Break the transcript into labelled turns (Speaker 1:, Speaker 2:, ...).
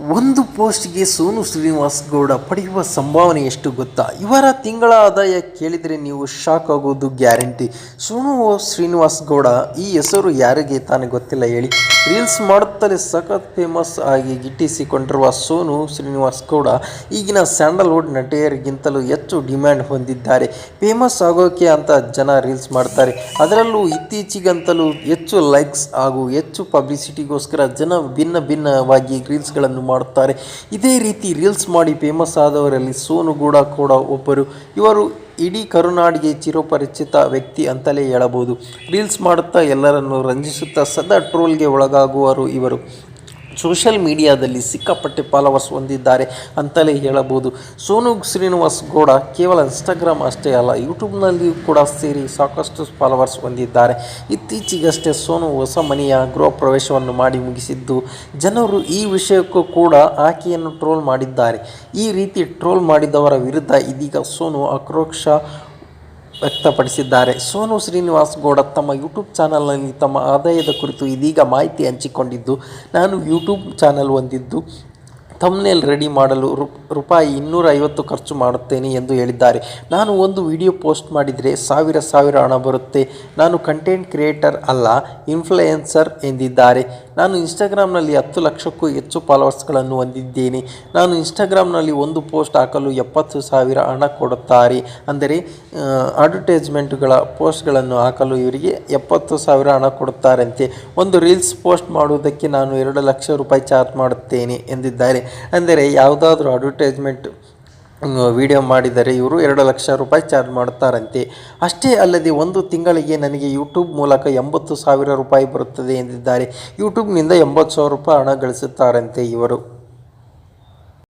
Speaker 1: ಒಂದು ಪೋಸ್ಟ್ಗೆ ಸೋನು ಶ್ರೀನಿವಾಸ್ ಗೌಡ ಪಡೆಯುವ ಸಂಭಾವನೆ ಎಷ್ಟು ಗೊತ್ತಾ? ಇವರ ತಿಂಗಳ ಆದಾಯ ಕೇಳಿದರೆ ನೀವು ಶಾಕ್ ಆಗೋದು ಗ್ಯಾರಂಟಿ. ಸೋನು ಶ್ರೀನಿವಾಸ್ ಗೌಡ ಈ ಹೆಸರು ಯಾರಿಗೆ ತಾನೇ ಗೊತ್ತಿಲ್ಲ ಹೇಳಿ. ರೀಲ್ಸ್ ಮಾಡುತ್ತಲೇ ಸಖತ್ ಫೇಮಸ್ ಆಗಿ ಗಿಟ್ಟಿಸಿಕೊಂಡಿರುವ ಸೋನು ಶ್ರೀನಿವಾಸ್ ಗೌಡ ಈಗಿನ ಸ್ಯಾಂಡಲ್ವುಡ್ ನಟಿಯರಿಗಿಂತಲೂ ಹೆಚ್ಚು ಡಿಮ್ಯಾಂಡ್ ಹೊಂದಿದ್ದಾರೆ. ಫೇಮಸ್ ಆಗೋಕೆ ಅಂತ ಜನ ರೀಲ್ಸ್ ಮಾಡ್ತಾರೆ. ಅದರಲ್ಲೂ ಇತ್ತೀಚೆಗಂತಲೂ ಹೆಚ್ಚು ಲೈಕ್ಸ್ ಹಾಗೂ ಹೆಚ್ಚು ಪಬ್ಲಿಸಿಟಿಗೋಸ್ಕರ ಜನ ಭಿನ್ನ ಭಿನ್ನವಾಗಿ ರೀಲ್ಸ್ಗಳನ್ನು ಮಾಡುತ್ತಾರೆ ಇದೇ ರೀತಿ ರೀಲ್ಸ್ ಮಾಡಿ ಫೇಮಸ್ ಆದವರಲ್ಲಿ ಸೋನು ಕೂಡ ಕೂಡ ಒಬ್ಬರು. ಇವರು ಇಡೀ ಕರುನಾಡಿಗೆ ಚಿರಪರಿಚಿತ ವ್ಯಕ್ತಿ ಅಂತಲೇ ಹೇಳಬಹುದು. ರೀಲ್ಸ್ ಮಾಡುತ್ತಾ ಎಲ್ಲರನ್ನು ರಂಜಿಸುತ್ತಾ ಸದಾ ಟ್ರೋಲ್ಗೆ ಒಳಗಾಗುವರು ಇವರು. ಸೋಷಿಯಲ್ ಮೀಡಿಯಾದಲ್ಲಿ ಸಿಕ್ಕಾಪಟ್ಟೆ ಫಾಲೋವರ್ಸ್ ಹೊಂದಿದ್ದಾರೆ ಅಂತಲೇ ಹೇಳಬಹುದು. ಸೋನು ಶ್ರೀನಿವಾಸ್ ಗೌಡ ಕೇವಲ ಇನ್ಸ್ಟಾಗ್ರಾಮ್ ಅಷ್ಟೇ ಅಲ್ಲ ಯೂಟ್ಯೂಬ್ನಲ್ಲಿಯೂ ಕೂಡ ಸೇರಿ ಸಾಕಷ್ಟು ಫಾಲೋವರ್ಸ್ ಹೊಂದಿದ್ದಾರೆ. ಇತ್ತೀಚೆಗಷ್ಟೇ ಸೋನು ಹೊಸ ಮನೆಯ ಗೃಹ ಪ್ರವೇಶವನ್ನು ಮಾಡಿ ಮುಗಿಸಿದ್ದು, ಜನರು ಈ ವಿಷಯಕ್ಕೂ ಕೂಡ ಆಕೆಯನ್ನು ಟ್ರೋಲ್ ಮಾಡಿದ್ದಾರೆ. ಈ ರೀತಿ ಟ್ರೋಲ್ ಮಾಡಿದವರ ವಿರುದ್ಧ ಇದೀಗ ಸೋನು ಆಕ್ರೋಶ ವ್ಯಕ್ತಪಡಿಸಿದ್ದಾರೆ. ಸೋನು ಶ್ರೀನಿವಾಸ್ ಗೌಡ ತಮ್ಮ ಯೂಟ್ಯೂಬ್ ಚಾನಲ್ನಲ್ಲಿ ತಮ್ಮ ಆದಾಯದ ಕುರಿತು ಇದೀಗ ಮಾಹಿತಿ ಹಂಚಿಕೊಂಡಿದ್ದು, ನಾನು ಯೂಟ್ಯೂಬ್ ಚಾನಲ್ ಹೊಂದಿದ್ದು, ಥಂಬ್ನೇಲ್ ರೆಡಿ ಮಾಡಲು ರೂಪಾಯಿ ಇನ್ನೂರ ಐವತ್ತು ಖರ್ಚು ಮಾಡುತ್ತೇನೆ ಎಂದು ಹೇಳಿದ್ದಾರೆ. ನಾನು ಒಂದು ವಿಡಿಯೋ ಪೋಸ್ಟ್ ಮಾಡಿದರೆ ಸಾವಿರ ಸಾವಿರ ಹಣ ಬರುತ್ತೆ. ನಾನು ಕಂಟೆಂಟ್ ಕ್ರಿಯೇಟರ್ ಅಲ್ಲ, ಇನ್ಫ್ಲುಯೆನ್ಸರ್ ಎಂದಿದ್ದಾರೆ. ನಾನು ಇನ್ಸ್ಟಾಗ್ರಾಮ್ನಲ್ಲಿ ಹತ್ತು ಲಕ್ಷಕ್ಕೂ ಹೆಚ್ಚು ಫಾಲೋವರ್ಸ್ಗಳನ್ನು ಹೊಂದಿದ್ದೇನೆ. ನಾನು ಇನ್ಸ್ಟಾಗ್ರಾಮ್ನಲ್ಲಿ ಒಂದು ಪೋಸ್ಟ್ ಹಾಕಲು ಎಪ್ಪತ್ತು ಸಾವಿರ ಹಣ ಕೊಡುತ್ತಾರೆ. ಅಂದರೆ ಅಡ್ವರ್ಟೈಸ್ಮೆಂಟ್ಗಳ ಪೋಸ್ಟ್ಗಳನ್ನು ಹಾಕಲು ಇವರಿಗೆ ಎಪ್ಪತ್ತು ಸಾವಿರ ಹಣ ಕೊಡುತ್ತಾರಂತೆ. ಒಂದು ರೀಲ್ಸ್ ಪೋಸ್ಟ್ ಮಾಡುವುದಕ್ಕೆ ನಾನು ಎರಡು ಲಕ್ಷ ರೂಪಾಯಿ ಚಾರ್ಜ್ ಮಾಡುತ್ತೇನೆ ಎಂದಿದ್ದಾರೆ. ಅಂದರೆ, ಯಾವುದಾದ್ರೂ ಅಡ್ವರ್ಟೈಸ್ಮೆಂಟ್ ವಿಡಿಯೋ ಮಾಡಿದರೆ ಇವರು ಎರಡು ಲಕ್ಷ ರೂಪಾಯಿ ಚಾರ್ಜ್ ಮಾಡುತ್ತಾರಂತೆ. ಅಷ್ಟೇ ಅಲ್ಲದೆ ಒಂದು ತಿಂಗಳಿಗೆ ನನಗೆ ಯೂಟ್ಯೂಬ್ ಮೂಲಕ ಎಂಬತ್ತು ಸಾವಿರ ರೂಪಾಯಿ ಬರುತ್ತದೆ ಎಂದಿದ್ದಾರೆ. ಯೂಟ್ಯೂಬ್ನಿಂದ ಎಂಬತ್ತು ಸಾವಿರ ರೂಪಾಯಿ ಹಣ ಗಳಿಸುತ್ತಾರಂತೆ ಇವರು.